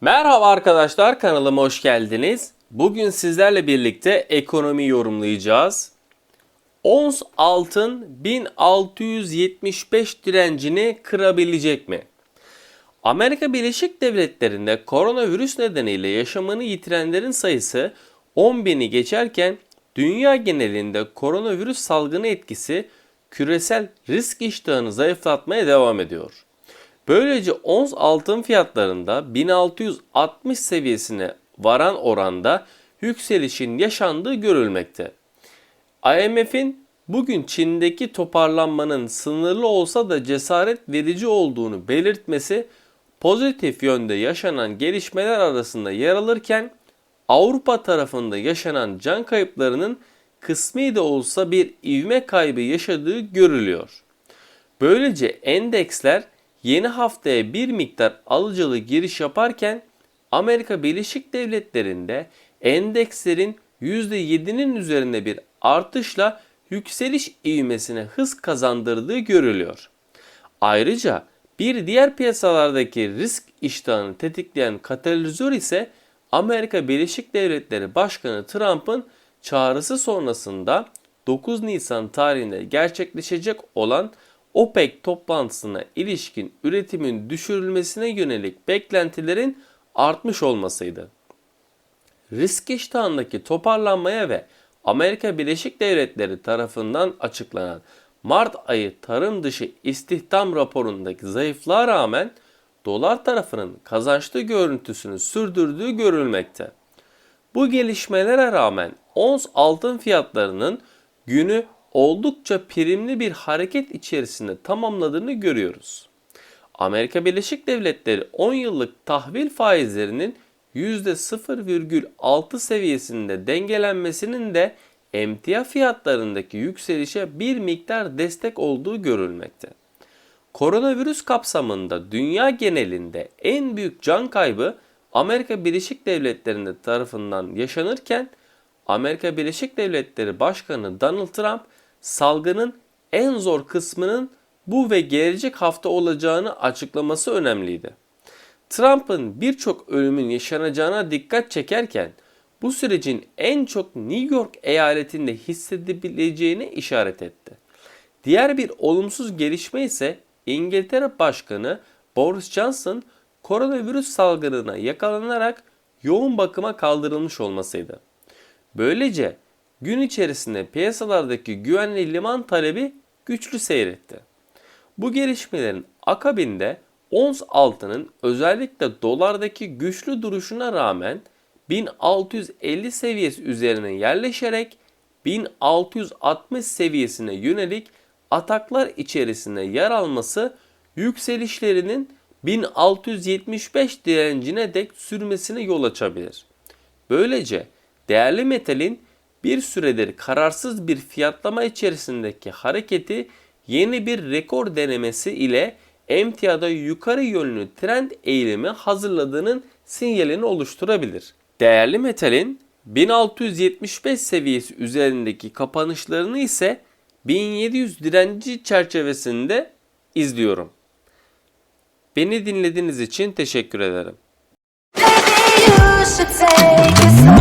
Merhaba arkadaşlar kanalıma hoş geldiniz. Bugün sizlerle birlikte ekonomi yorumlayacağız. Ons altın 1675 direncini kırabilecek mi? Amerika Birleşik Devletleri'nde koronavirüs nedeniyle yaşamını yitirenlerin sayısı 10 bini geçerken dünya genelinde koronavirüs salgını etkisi küresel risk iştahını zayıflatmaya devam ediyor. Böylece ons altın fiyatlarında 1660 seviyesine varan oranda yükselişin yaşandığı görülmekte. IMF'in bugün Çin'deki toparlanmanın sınırlı olsa da cesaret verici olduğunu belirtmesi pozitif yönde yaşanan gelişmeler arasında yer alırken Avrupa tarafında yaşanan can kayıplarının kısmi de olsa bir ivme kaybı yaşadığı görülüyor. Böylece endeksler yeni haftaya bir miktar alıcılı giriş yaparken Amerika Birleşik Devletleri'nde endekslerin %7'nin üzerinde bir artışla yükseliş ivmesine hız kazandırdığı görülüyor. Ayrıca bir diğer piyasalardaki risk iştahını tetikleyen katalizör ise Amerika Birleşik Devletleri Başkanı Trump'ın çağrısı sonrasında 9 Nisan tarihinde gerçekleşecek olan OPEC toplantısına ilişkin üretimin düşürülmesine yönelik beklentilerin artmış olmasıydı. Risk iştahındaki toparlanmaya ve Amerika Birleşik Devletleri tarafından açıklanan Mart ayı tarım dışı istihdam raporundaki zayıflığa rağmen dolar tarafının kazançlı görüntüsünü sürdürdüğü görülmekte. Bu gelişmelere rağmen ons altın fiyatlarının günü oldukça primli bir hareket içerisinde tamamladığını görüyoruz. Amerika Birleşik Devletleri 10 yıllık tahvil faizlerinin %0,6 seviyesinde dengelenmesinin de emtia fiyatlarındaki yükselişe bir miktar destek olduğu görülmekte. Koronavirüs kapsamında dünya genelinde en büyük can kaybı Amerika Birleşik Devletleri'nde tarafından yaşanırken Amerika Birleşik Devletleri Başkanı Donald Trump salgının en zor kısmının bu ve gelecek hafta olacağını açıklaması önemliydi. Trump'ın birçok ölümün yaşanacağına dikkat çekerken bu sürecin en çok New York eyaletinde hissedebileceğine işaret etti. Diğer bir olumsuz gelişme ise İngiltere Başkanı Boris Johnson koronavirüs salgınına yakalanarak yoğun bakıma kaldırılmış olmasıydı. Böylece gün içerisinde piyasalardaki güvenli liman talebi güçlü seyretti. Bu gelişmelerin akabinde ons altının özellikle dolardaki güçlü duruşuna rağmen 1650 seviyesi üzerine yerleşerek 1660 seviyesine yönelik ataklar içerisinde yer alması yükselişlerinin 1675 direncine dek sürmesine yol açabilir. Böylece değerli metalin bir süredir kararsız bir fiyatlama içerisindeki hareketi yeni bir rekor denemesi ile emtiyada yukarı yönlü trend eğilimi hazırladığının sinyalini oluşturabilir. Değerli metalin 1675 seviyesi üzerindeki kapanışlarını ise 1700 direnci çerçevesinde izliyorum. Beni dinlediğiniz için teşekkür ederim. Maybe